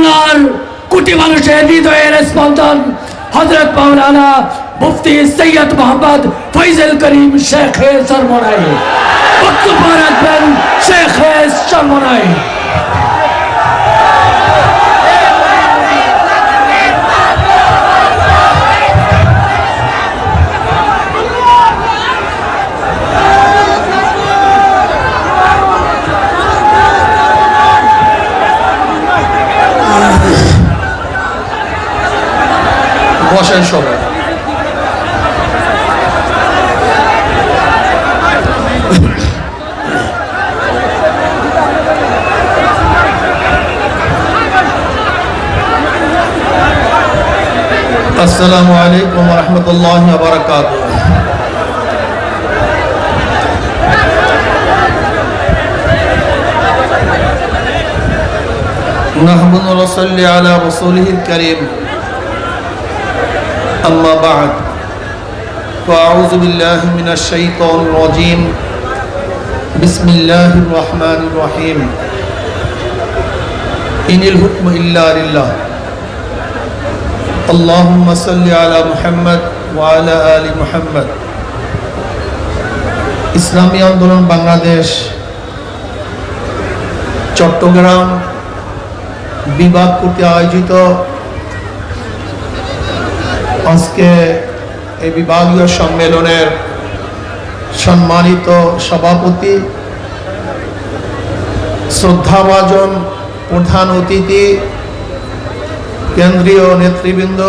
বাংলার কোটি মানুষের হৃদয়ের স্পন্দন হজরত মাওলানা মুফতি সৈয়দ মোহাম্মদ ফৈজল করিম শেখ সরমনাই বক্তব্য রাখবেন শেখ সরমনাই বসেন সবাই আসসালামু আলাইকুম রহমতুল্লাহ বারকাত نحمد ونصلي على رسوله الكريم أما بعد فأعوذ بالله من الشيطان الرجيم بسم الله الرحمن الرحيم إن الحكم إلا لله اللهم صل على محمد وعلى آل محمد ইসলামী আন্দোলন বাংলাদেশ চট্টগ্রাম বিভাগ কর্তৃক আয়োজিত। আজকে এই বিভাগীয় সম্মেলনের সম্মানিত সভাপতি, শ্রদ্ধাভাজন প্রধান অতিথি, কেন্দ্রীয় নেতৃবৃন্দ,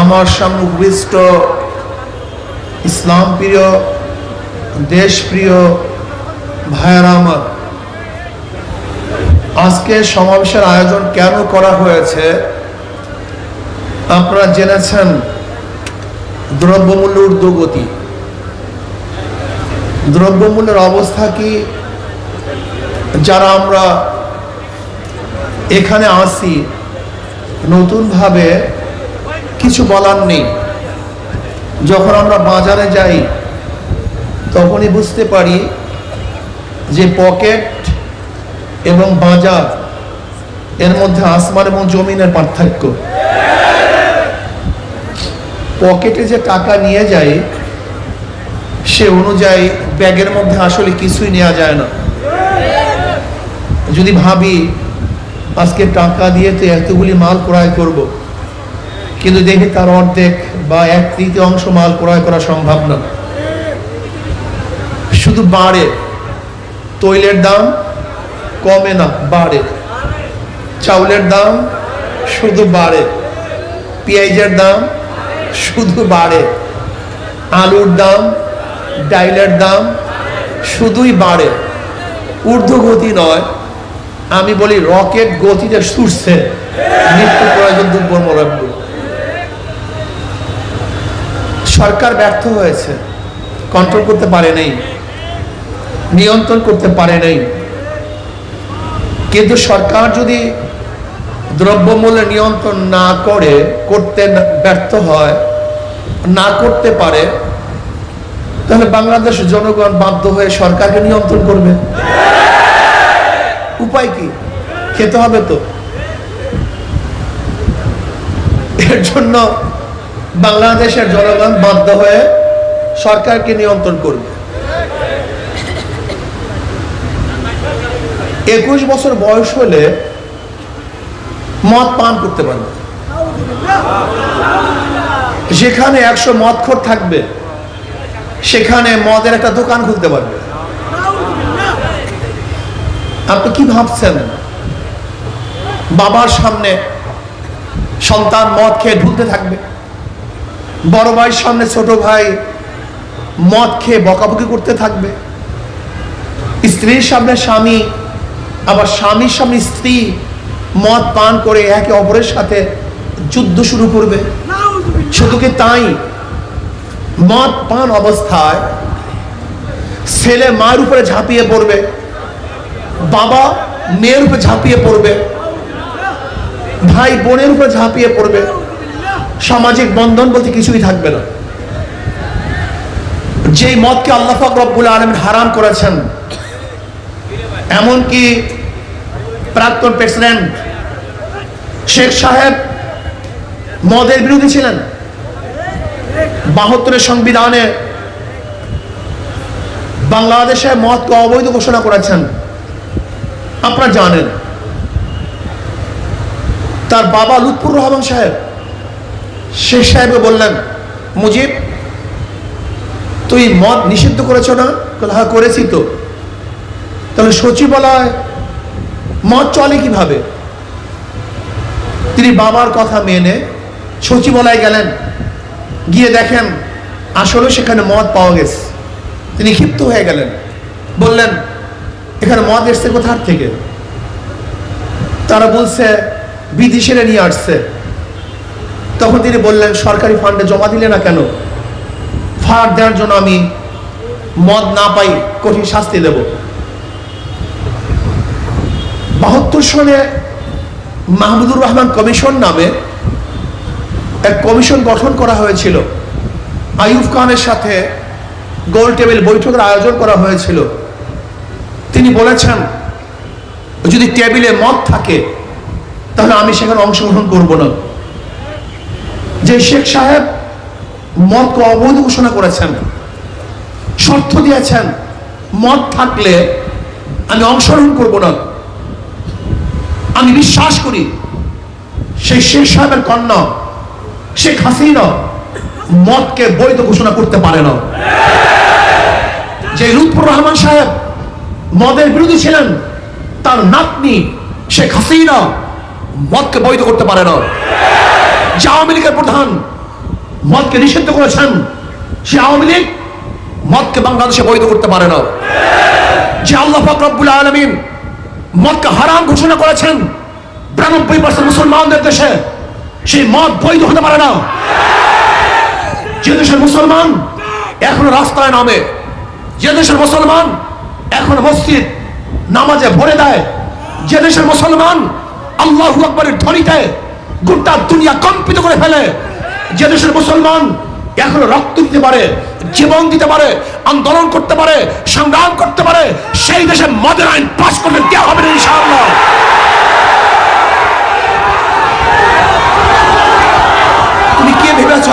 আমার সমুপৃষ্ট ইসলাম প্রিয় দেশপ্রিয় ভাইয়েরা আমার। আজকে সমাবেশের আয়োজন কেন করা হয়েছে? আপনারা জেনেছেন দ্রব্যমূল্য ঊর্ধ্বগতি। দ্রব্যমূল্যের অবস্থা কি? যারা আমরা এখানে আসি, নতুনভাবে কিছু বলার নেই। যখন আমরা বাজারে যাই, তখনই বুঝতে পারি যে পকেট এবং বাজার, এর মধ্যে আসমান এবং জমিনের পার্থক্য পকেটে যে টাকা নিয়ে যায়, সে অনুযায়ী ব্যাগের মধ্যে আসলে কিছুই নেওয়া যায় না যদি ভাবি, আজকে টাকা দিয়ে তো এতগুলি মাল ক্রয় করব। কিন্তু দেখি তার অর্ধেক বা এক তৃতীয় অংশ মাল ক্রয় করা সম্ভব না শুধু বাড়ে, তৈলের দাম কমে না, বাড়ে। চাউলের দাম শুধু বাড়ে। পেঁয়াজের দাম শুধু বাড়ে। আলুর দাম, ডাইলের দাম শুধুই বাড়ে। ঊর্ধ্বগতি নয়, আমি বলি রকেট গতিতে ছুটছে মৃত্যু প্রয়োজন দুর্বল মরব্য সরকার ব্যর্থ হয়েছে। কন্ট্রোল করতে পারে নাই। নিয়ন্ত্রণ করতে পারে নাই। কিন্তু সরকার যদি দ্রব্যমূল্য নিয়ন্ত্রণ না করে, করতে ব্যর্থ হয়, না করতে পারে, তাহলে বাংলাদেশ জনগণ বাধ্য হয়ে সরকারকে নিয়ন্ত্রণ করবে। উপায় কি? খেতে হবে তো। এর জন্য বাংলাদেশের জনগণ বাধ্য হয়ে সরকারকে নিয়ন্ত্রণ করবে। একুশ বছর বয়স হলে মদ পান করতে পারবে। যেখানে একশো মদখোর থাকবে, সেখানে মদের একটা দোকান খুলতে পারবে। আপনি কি ভাবছেন? বাবার সামনে সন্তান মদ খেয়ে ঢুলতে থাকবে। বড় ভাইয়ের সামনে ছোট ভাই মদ খেয়ে বকাবকি করতে থাকবে। স্ত্রীর সামনে স্বামী আবার স্বামীর সামনে স্ত্রী মদ পান করে একে অপরের সাথে যুদ্ধ শুরু করবে। শুধু কি তাই? মদ পান অবস্থায় ছেলে মায়ের উপরে ঝাঁপিয়ে পড়বে, বাবা মেয়ের উপরে ঝাঁপিয়ে পড়বে, ভাই বোনের উপরে ঝাঁপিয়ে পড়বে। সামাজিক বন্ধন বলতে কিছুই থাকবে না। যেই মদকে আল্লাহ রব্বুল আলমিন হারাম করেছেন এমনকি প্রাক্তন প্রেসিডেন্ট শেখ সাহেব মদের বিরোধী ছিলেন। বাহাত্তরের সংবিধানে বাংলাদেশে মদকে অবৈধ ঘোষণা করেছেন। আপনারা জানেন। তার বাবা লুৎফুর রহমান সাহেব। শেখ সাহেবকে বললেন, মুজিব, তুই মদ নিষিদ্ধ করেছ না? হ্যাঁ করেছি তো। তাহলে সচিবালয় মদ চলে কীভাবে? তিনি বাবার কথা মেনে সচিবালয়ে গেলেন, গিয়ে দেখেন আসলে সেখানে মদ পাওয়া গেছে। তিনি ক্ষিপ্ত হয়ে গেলেন, বললেন, এখানে মদ এসছে কোথার থেকে? তারা বলছে, বিদেশিরা নিয়ে আসছে। তখন তিনি বললেন, সরকারি ফান্ডে জমা দিলে না কেন? ফান্ড দেওয়ার জন্য আমি মদ না পাই, কঠিন শাস্তি দেব। বাহাত্তর সনে মাহমুদুর রহমান কমিশন নামে এক কমিশন গঠন করা হয়েছিল। আইয়ুব খানের সাথে গোল টেবিল বৈঠকের আয়োজন করা হয়েছিল। তিনি বলেছেন, যদি টেবিলে মদ থাকে, তাহলে আমি সেখানে অংশগ্রহণ করব না। যে শেখ সাহেব মদকে অবৈধ ঘোষণা করেছেন, শর্ত দিয়েছেন মদ থাকলে আমি অংশগ্রহণ করব না। আমি বিশ্বাস করি, সেই শেখ সাহেবের কন্যা, শেখ হাসিনা মদকে বৈধ ঘোষণা করতে পারে না। যে লুৎফুর রহমান সাহেব মদের বিরোধী ছিলেন, তার নাতনি শেখ হাসিনা মদকে বৈধ করতে পারে না। যে আওয়ামী লীগের প্রধান মদকে নিষিদ্ধ করেছেন, সে আওয়ামী লীগ মদকে বাংলাদেশে বৈধ করতে পারে না। যে আল্লাহ ফকরবুল আলমিন মদকে হারাম ঘোষণা করেছেন বিরানব্বই পার্সেন্ট মুসলমানদের দেশে। সেই মদ বৈধ হতে পারে না। যে দেশের মুসলমান এখনও রাস্তায় নামে। যে দেশের মুসলমান এখন মসজিদ নামাজে ভরে দেয়। যে দেশের মুসলমান আল্লাহ আকবরের ধ্বনিতে গোটা দুনিয়া কম্পিত করে ফেলে। যে দেশের মুসলমান এখনও রক্ত দিতে পারে, জীবন দিতে পারে, আন্দোলন করতে পারে, সংগ্রাম করতে পারে, সেই দেশে মদের আইন পাশ করতে দেওয়া হবে না ইনশাআল্লাহ। তুমি কে ভেবেছ?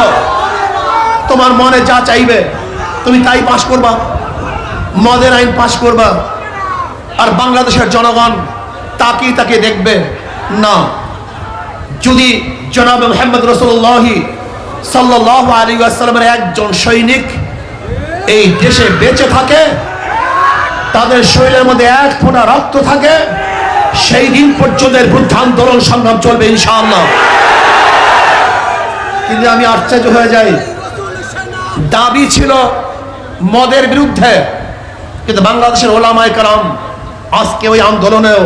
তোমার মনে যা চাইবে, তুমি তাই পাশ করবা। মদের আইন পাশ করবা। আর বাংলাদেশের জনগণ তাকিয়ে তাকিয়ে দেখবে। না। যদি জনাব মোহাম্মদ রসুল্লাহি সাল্লাহ আলী একজন সৈনিক এই দেশে বেঁচে থাকে, তাদের শরীরের মধ্যে এক ফোঁটা রক্ত থাকে, সেই দিন পর্যন্ত এর বিরুদ্ধে আন্দোলন সংগ্রাম চলবে ইনশাআল্লাহ। কিন্তু আমি আশ্চর্য হয়ে যাই, দাবি ছিল মদের বিরুদ্ধে, কিন্তু বাংলাদেশের ওলামায় কালাম আজকে ওই আন্দোলনেও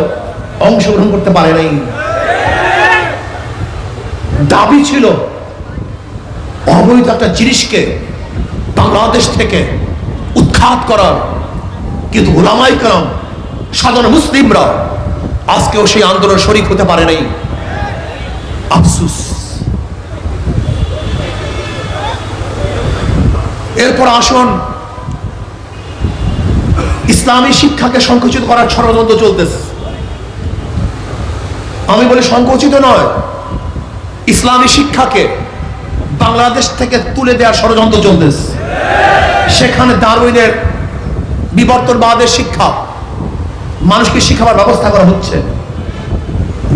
অংশগ্রহণ করতে পারে নাই। দাবি ছিল অবৈধ একটা জিনিসকে বাংলাদেশ থেকে উৎখাত করার, কিন্তু ওলামাই কালাম সাধারণ মুসলিমরা আজকেও সেই আন্দোলন শরিক হতে পারে নাই। আফসুস। এরপর আসুন, ইসলামী শিক্ষাকে সংকুচিত করার ষড়যন্ত্র চলতেছে। আমি বলি সংকুচিত নয়, ইসলামী শিক্ষাকে বাংলাদেশ থেকে তুলে দেওয়ার ষড়যন্ত্র চলতেছে। সেখানে দারুইনের বিবর্তনবাদের শিক্ষা, মানুষকে শিখাবার ব্যবস্থা করা হচ্ছে।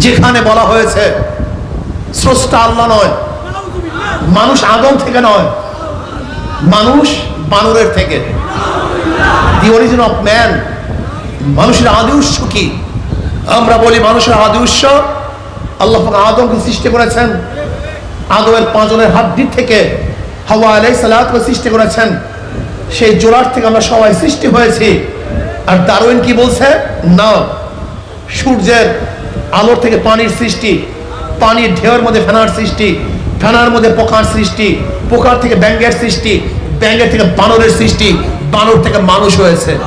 যেখানে বলা হয়েছে, স্রষ্টা আল্লাহ নয়, মানুষ আদম থেকে নয়, মানুষ বানরের থেকে। দি অরিজিন অফ ম্যান মানুষের আদি উৎস কি? আমরা বলি মানুষের আদি উৎস, আল্লাহ আদমকে সৃষ্টি করেছেন আদমের পাঁচনের হাড্ডির থেকে হাওয়া আলাই সালাতকে সৃষ্টি করেছেন। সেই জোড়ার থেকে আমরা সবাই সৃষ্টি হয়েছি। আর দারুইন কি বলছে? না, সূর্যের আলোর থেকে পানির সৃষ্টি, পানির ঢেউয়ের মধ্যে ফেনার সৃষ্টি, ফেনার মধ্যে পোকার সৃষ্টি, পোকার থেকে ব্যাঙ্গের সৃষ্টি ব্যাঙ্গের থেকে বানরের সৃষ্টি, বানর থেকে মানুষ হয়েছে।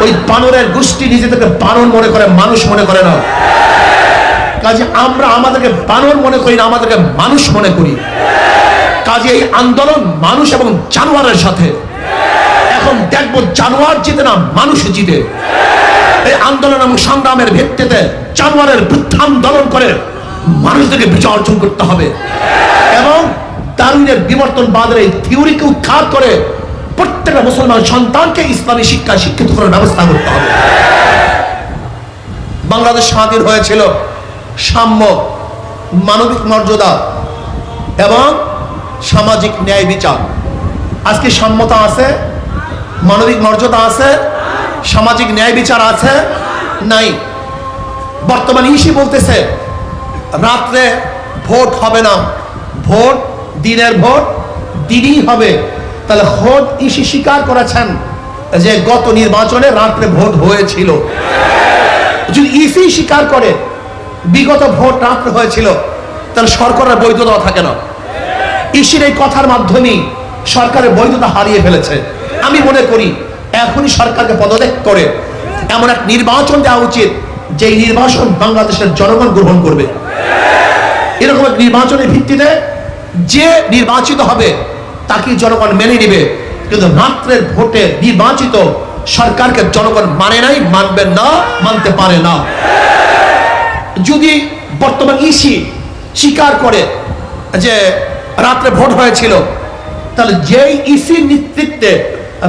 ওই বানরের গোষ্ঠী নিজেদেরকে বানর মনে করে, মানুষ মনে করে না। কাজে আমরা আমাদেরকে বানর মনে করি না, আমাদেরকে মানুষ মনে করি। কাজে এই আন্দোলন মানুষ এবং জানোয়ারের সাথে। এখন দেখব জানোয়ার জিতে না মানুষ জিতে। এই আন্দোলন এবং সংগ্রামের ভিত্তিতে জানোয়ারের বৃদ্ধান্দোলন করে মানুষদেরকে বিচার অর্জন করতে হবে। এবং দারুণের বিবর্তনবাদের এই থিওরিকে উৎখাত করে প্রত্যেকটা মুসলমান সন্তানকে ইসলামী শিক্ষায় শিক্ষিত করার ব্যবস্থা করতে হবে। বাংলাদেশ স্বাধীন হয়েছিল। সাম্য, মানবিক মর্যাদা এবং সামাজিক ন্যায় বিচার। আজকে সাম্যতা আছে, মানবিক মর্যাদা আছে, সামাজিক ন্যায় বিচার আছে, নাই। বর্তমান ইসি বলতেছে, রাত্রে ভোট হবে না। ভোট, দিনের ভোট, দিনই হবে। তাহলে খোদ ইসি স্বীকার করেছেন যে গত নির্বাচনে রাত্রে ভোট হয়েছিল। যদি ইসি স্বীকার করে বিগত ভোট রাত্রে হয়েছিল, তাহলে সরকারের বৈধতা থাকে না ইসির এই কথার মাধ্যমেই সরকারের বৈধতা হারিয়ে ফেলেছে। আমি মনে করি, এখনই সরকারকে পদত্যাগ করে এমন এক নির্বাচন দেওয়া উচিত যে নির্বাচন বাংলাদেশের জনগণ গ্রহণ করবে। এরকম এক নির্বাচনের ভিত্তিতে যে নির্বাচিত হবে তাকে জনগণ মেনে নেবে। কিন্তু রাত্রের ভোটে নির্বাচিত সরকারকে জনগণ মানে নাই, মানবেন না, মানতে পারে না। যদি বর্তমান ইসি স্বীকার করে যে রাত্রে ভোট হয়েছিল, তাহলে যেই ইসির নেতৃত্বে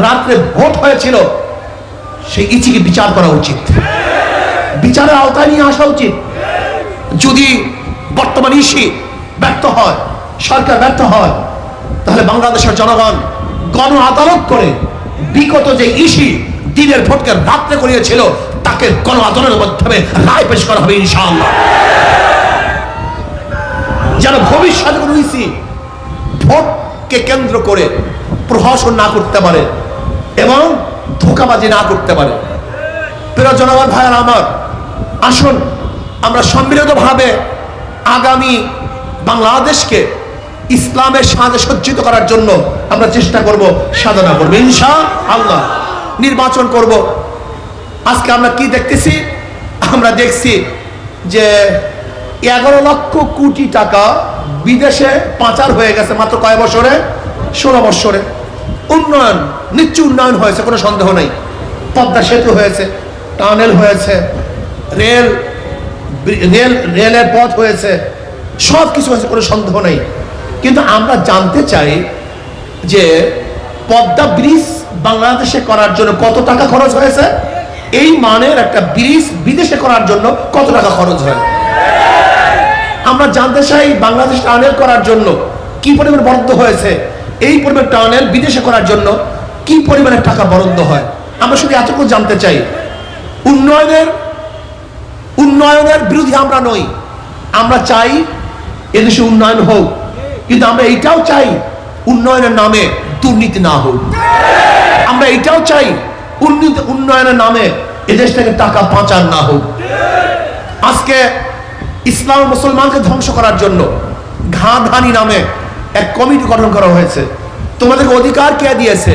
রাত্রে ভোট হয়েছিল, সেই ইসিকে বিচার করা উচিত। বিচারের আওতায় নিয়ে আসা উচিত। যদি বর্তমান ইসি ব্যর্থ হয়, সরকার ব্যর্থ হয়, তাহলে বাংলাদেশের জনগণ গণ আদালত করে বিগত যে ইসি দিনের ভোটকে রাত্রে করিয়েছিল তাকে গণ আদালতের মাধ্যমে রায় পেশ করা হবে ইনশাআল্লাহ। যেন ভবিষ্যতে ইসি ভোটকে কেন্দ্র করে প্রহসন না করতে পারে এবং ধোকাবাজি না করতে পারে। প্রিয় জনগণ, ভাইয়ার আমার, আসুন আমরা সম্মিলিতভাবে আগামী বাংলাদেশকে ইসলামের সাজে সজ্জিত করার জন্য আমরা চেষ্টা করব, সাধনা করব। ইনশা আল্লাহ নির্বাচন করব। আজকে আমরা কি দেখতেছি? আমরা দেখছি যে এগারো লক্ষ কোটি টাকা বিদেশে পাচার হয়ে গেছে মাত্র কয় বছরে? ষোলো বছরে। উন্নয়ন নিশ্চয় উন্নয়ন হয়েছে, কোনো সন্দেহ নেই। পদ্মা সেতু হয়েছে, টানেল হয়েছে, রেল রেল, রেলের পথ হয়েছে সব কিছু হয়েছে, কোনো সন্দেহ নেই। কিন্তু আমরা জানতে চাই যে পদ্মা ব্রিজ বাংলাদেশে করার জন্য কত টাকা খরচ হয়েছে? এই মানের একটা ব্রিজ বিদেশে করার জন্য কত টাকা খরচ হয়? আমরা জানতে চাই বাংলাদেশ টানেল করার জন্য কি পরিমাণ বরাদ্দ হয়েছে? এই পরিমাণ টানেল বিদেশে করার জন্য কি পরিমাণের টাকা বরাদ্দ হয়? আমরা শুধু এতটুকু জানতে চাই। উন্নয়নের উন্নয়নের বিরোধী আমরা নই। আমরা চাই এদেশে উন্নয়ন হোক। কিন্তু আমরা এইটাও চাই উন্নয়নের নামে দুর্নীতি না হোক। আমরা এইটাও চাই উন্নয়নের নামে এদেশ থেকে টাকা পাচার না হোক। আজকে ইসলাম মুসলমানকে ধ্বংস করার জন্য ঘাধানি নামে এক কমিটি গঠন করা হয়েছে। তোমাদেরকে অধিকার কে দিয়েছে?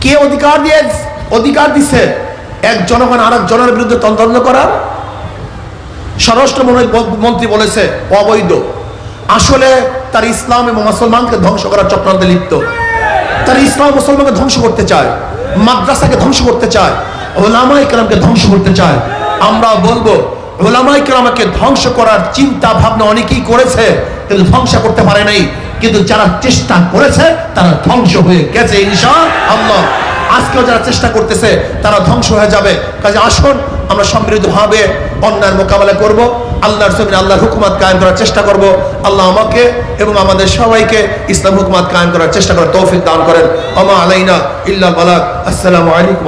কে অধিকার দিয়ে অধিকার দিছে? এক জনগণ আর জনের বিরুদ্ধে তদন্ত করার? স্বরাষ্ট্র মন্ত্রী বলেছে, অবৈধ। আসলে তার ইসলাম এবং মুসলমানকে ধ্বংস করার চক্রান্তে লিপ্ত। তার ইসলাম মুসলমানকে ধ্বংস করতে চায়, মাদ্রাসাকে ধ্বংস করতে চায় ওলামাই কেরামকে ধ্বংস করতে চায়। আমরা বলব ওলামাই কেরামকে ধ্বংস করার চিন্তা ভাবনা অনেকেই করেছে, কিন্তু ধ্বংস করতে পারে নাই। কিন্তু যারা চেষ্টা করেছে, তারা ধ্বংস হয়ে গেছে আল্লাহ আজকেও যারা চেষ্টা করতেছে, তারা ধ্বংস হয়ে যাবে। কাজে আসুন, আমরা সম্মিলিতভাবে অন্যায়ের মোকাবেলা করব। আল্লাহর জমিন আল্লাহর হুকুমাত কায়েম করার চেষ্টা করব। আল্লাহ আমাকে এবং আমাদের সবাইকে ইসলাম হুকুমাত কায়েম করার চেষ্টা করার তৌফিক দান করেন। আমা আলাইনা ইল্লা বালাক আসসালামু আলাইকুম